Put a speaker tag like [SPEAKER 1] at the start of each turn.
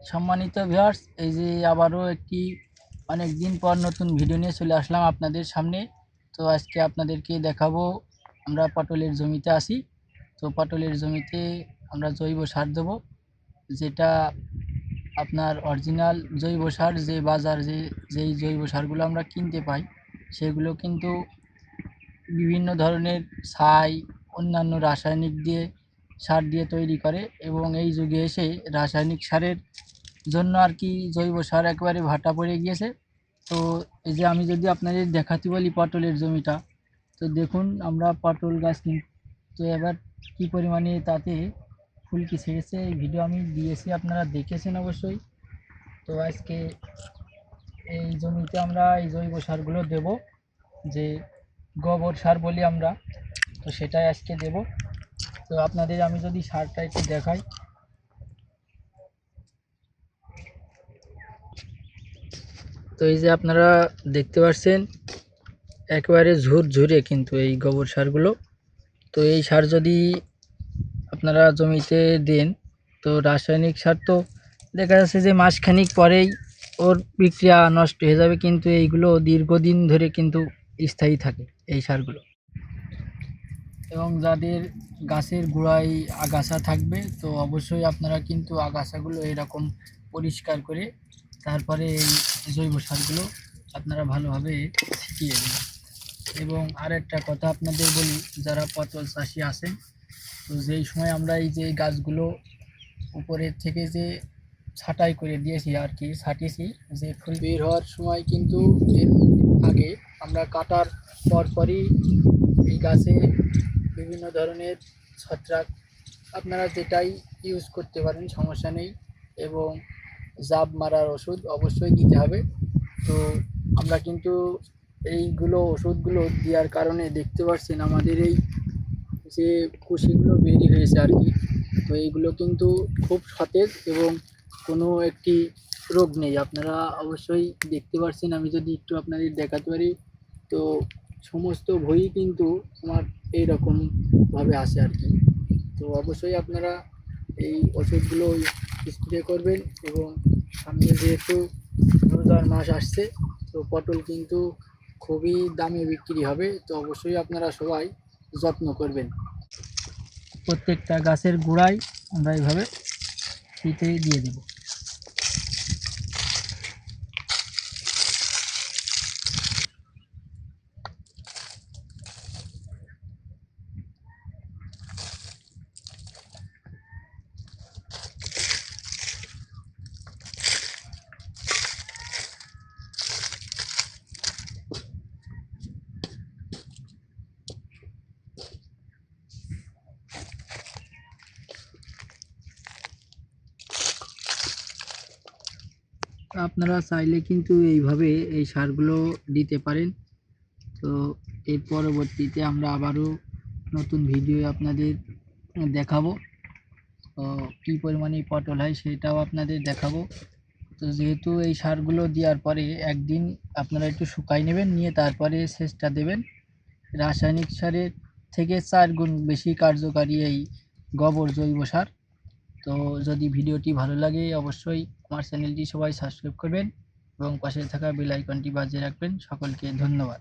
[SPEAKER 1] সম্মানিত ভিউয়ার্স এই যে আবারও একটি অনেক দিন পর নতুন ভিডিও নিয়ে চলে আসলাম আপনাদের সামনে। তো আজকে আপনাদেরকে দেখাবো, আমরা পটলের জমিতে আসি তো পটলের জমিতে আমরা জৈব সার দেবো, যেটা আপনার অরিজিনাল জৈব সার, যে বাজার, যে, যেই জৈব সারগুলো আমরা কিনতে পাই, সেগুলো কিন্তু বিভিন্ন ধরনের ছাই, অন্যান্য রাসায়নিক দিয়ে সার দিয়ে তৈরি করে এবং এই যুগে এসে রাসায়নিক সারের জন্য আর কি জৈব সার একেবারে ভাটা পড়ে গিয়েছে। তো এই যে আমি যদি আপনাদের দেখাতে বলি পটলের জমিটা, তো দেখুন আমরা পটল গাছ তো এবার কী পরিমাণে তাতে ফুলকি ছেড়েছে এই ভিডিও আমি দিয়েছি, আপনারা দেখেছেন অবশ্যই। তো আজকে এই জমিতে আমরা এই জৈব সারগুলো দেব, যে গোবর সার বলি আমরা, তো সেটাই আজকে দেব। তো আপনাদের আমি যদি সারটা একটু দেখাই। তো এই যে আপনারা দেখতে পাচ্ছেন একেবারে ঝুরঝুরে কিন্তু এই গোবর সারগুলো। তো এই সার যদি আপনারা জমিতে দেন, তো রাসায়নিক সার তো দেখা যাচ্ছে যে মাসখানিক পরেই ওর বিক্রিয়া নষ্ট হয়ে যাবে, কিন্তু এইগুলো দীর্ঘদিন ধরে কিন্তু স্থায়ী থাকে এই সারগুলো। এবং যাদের গাছের গোড়ায় আগাছা থাকবে, তো অবশ্যই আপনারা কিন্তু আগাছাগুলো এরকম পরিষ্কার করে তারপরে এই জৈব সারগুলো আপনারা ভালোভাবে ছিটিয়ে দেবেন এবং আর একটা কথা আপনাদের বলি, যারা পটল চাষি আছেন, তো যেই সময় আমরা এই যে গাছগুলো উপরের থেকে যে ছাঁটাই করে দিয়েছি আর কি, ছাটিয়েছি, যে ফুল বের হওয়ার সময় কিন্তু এর আগে আমরা কাটার পরপরই এই গাছে বিভিন্ন ধরনের ছত্রাক আপনারা যেটাই ইউজ করতে পারেন, সমস্যা নেই। এবং জাব মারার ওষুধ অবশ্যই দিতে হবে। তো আমরা কিন্তু এইগুলো ওষুধগুলো দেওয়ার কারণে দেখতে পাচ্ছেন আমাদের এই যে কুশিগুলো বেরিয়ে হয়েছে আর কি। তো এইগুলো কিন্তু খুব সতেজ এবং কোনো একটি রোগ নেই। আপনারা অবশ্যই দেখতে পাচ্ছেন আমি যদি একটু আপনাদের দেখাতে পারি, তো সমস্ত বই কিন্তু আমার এইরকমভাবে আসে আর কি। তো অবশ্যই আপনারা এই ওষুধগুলো স্প্রে করবেন এবং সামনে যেহেতু রোজার মাস আসছে, তো পটল কিন্তু খুবই দামে বিক্রি হবে, তো অবশ্যই আপনারা সবাই যত্ন করবেন। প্রত্যেকটা গাছের গোড়ায় আমরা এইভাবে শীতে দিয়ে দেব। আপনারা চাইলে কিন্তু এইভাবে এই সারগুলো দিতে পারেন। তো এর পরবর্তীতে আমরা আবারও নতুন ভিডিও আপনাদের দেখাবো। তো কী পরিমাণে পটল হয় সেটাও আপনাদের দেখাবো। তো যেহেতু এই সারগুলো দেওয়ার পরে একদিন আপনারা একটু শুকাই নেবেন, নিয়ে তারপরে সেচটা দেবেন। রাসায়নিক সারের থেকে চার গুণ বেশি কার্যকারী এই গোবর জৈব সার। তো যদি ভিডিওটি ভালো লাগে অবশ্যই আমার চ্যানেলটি সবাই সাবস্ক্রাইব করবেন এবং পাশে থাকা বেল আইকনটি বাজিয়ে রাখবেন। সকলকে ধন্যবাদ।